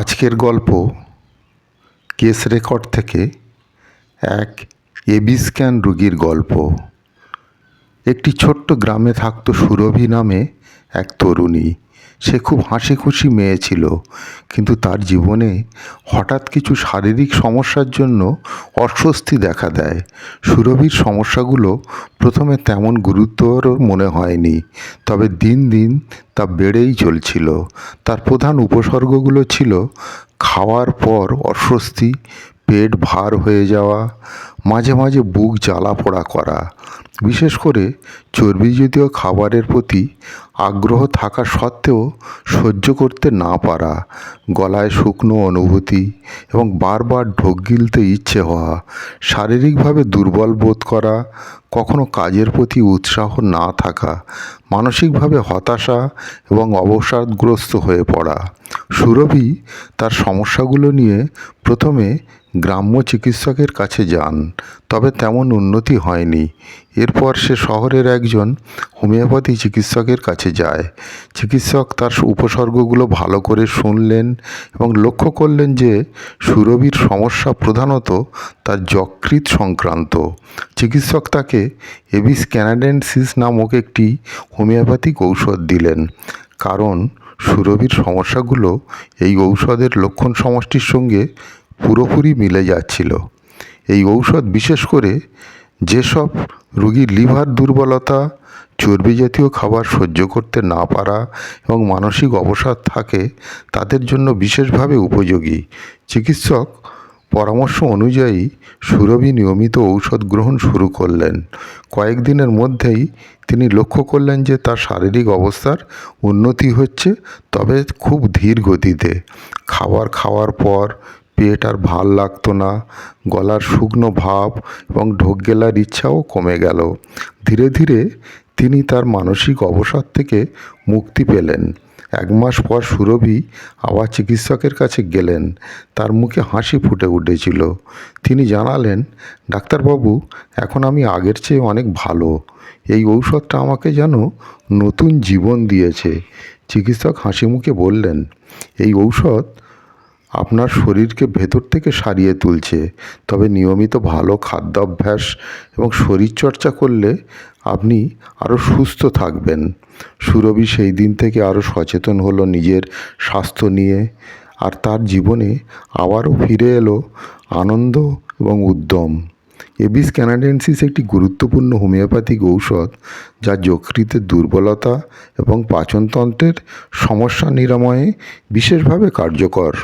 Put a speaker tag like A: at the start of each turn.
A: আজকের গল্প case record থেকে এক এবি স্ক্যান রুগীর গল্প। একটি ছোট্ট গ্রামে থাকতো সুরভি নামে এক তরুণী। সে খুব হাসি খুশি মেয়ে ছিল। কিন্তু তার জীবনে হঠাৎ কিছু শারীরিক সমস্যার জন্য অস্বস্তি দেখা দেয়। সুরভির সমস্যাগুলো প্রথমে তেমন গুরুতর মনে হয়নি, তবে দিন দিন তা বেড়েই চলছিল। তার প্রধান উপসর্গগুলো ছিল, খাওয়ার পর অস্বস্তি পেট ভার হয়ে যাওয়া, মাঝে মাঝে বুক জ্বালা পোড়া করা, বিশেষ করে চর্বি জাতীয় খাবারের প্রতি আগ্রহ থাকা সত্ত্বেও সহ্য করতে না পারা, গলায় শুকনো অনুভূতি এবং বারবার ঢোক গিলতে ইচ্ছে হওয়া, শারীরিকভাবে দুর্বল বোধ করা, কখনো কাজের প্রতি উৎসাহ না থাকা, মানসিকভাবে হতাশা এবং অবসাদগ্রস্ত হয়ে পড়া। সুরভি তার সমস্যাগুলো নিয়ে প্রথমে গ্রাম্য চিকিৎসকের কাছে যান, তবে তেমন উন্নতি হয়নি। এরপর সে শহরের একজন হোমিওপ্যাথি চিকিৎসকের কাছে যায়। চিকিৎসক তার উপসর্গগুলো ভালো করে শুনলেন এবং লক্ষ্য করলেন যে সুরভির সমস্যা প্রধানত তার যকৃৎ সংক্রান্ত। চিকিৎসক তাকে এবিস ক্যানাডেন্সিস নামক একটি হোমিওপ্যাথিক ঔষধ দিলেন, কারণ সুরভির সমস্যাগুলো এই ঔষধের লক্ষণ সমষ্টির সঙ্গে পুরোপুরি মিলে যাচ্ছিল। এই ঔষধ বিশেষ করে যেসব রুগীর লিভার দুর্বলতা, চর্বি জাতীয় খাবার সহ্য করতে না পারা এবং মানসিক অবসাদ থাকে, তাদের জন্য বিশেষভাবে উপযোগী। চিকিৎসক পরামর্শ অনুযায়ী সুরভি নিয়মিত ঔষধ গ্রহণ শুরু করলেন। কয়েকদিনের মধ্যেই তিনি লক্ষ্য করলেন যে তার শারীরিক অবস্থার উন্নতি হচ্ছে, তবে খুব ধীর গতিতে। খাবার খাওয়ার পর পেট আর ভালো লাগতো না। গলার শুকনো ভাব এবং ঢোক গেলার ইচ্ছাও কমে গেল। ধীরে ধীরে তিনি তার মানসিক অবসাদ থেকে মুক্তি পেলেন। এক মাস পর সুরভি আবার চিকিৎসকের কাছে গেলেন। তার মুখে হাসি ফুটে উঠেছিল। তিনি জানালেন, ডাক্তারবাবু, এখন আমি আগের চেয়ে অনেক ভালো। এই ঔষধটা আমাকে যেন নতুন জীবন দিয়েছে। চিকিৎসক হাসি মুখে বললেন, এই ঔষধ আপনার শরীরকে ভেতর থেকে সারিয়ে তুলছে। তবে নিয়মিত ভালো খাদ্যাভ্যাস এবং শরীরচর্চা করলে আপনি আরও সুস্থ থাকবেন। সুরভি সেই দিন থেকে আরও সচেতন হলো নিজের স্বাস্থ্য নিয়ে আর তার জীবনে আবারও ফিরে এলো আনন্দ এবং উদ্যম। এবিস ক্যানাডেন্সিস একটি গুরুত্বপূর্ণ হোমিওপ্যাথিক ঔষধ যা যকৃতের দুর্বলতা এবং পাচনতন্ত্রের সমস্যা নিরাময়ে বিশেষভাবে কার্যকর।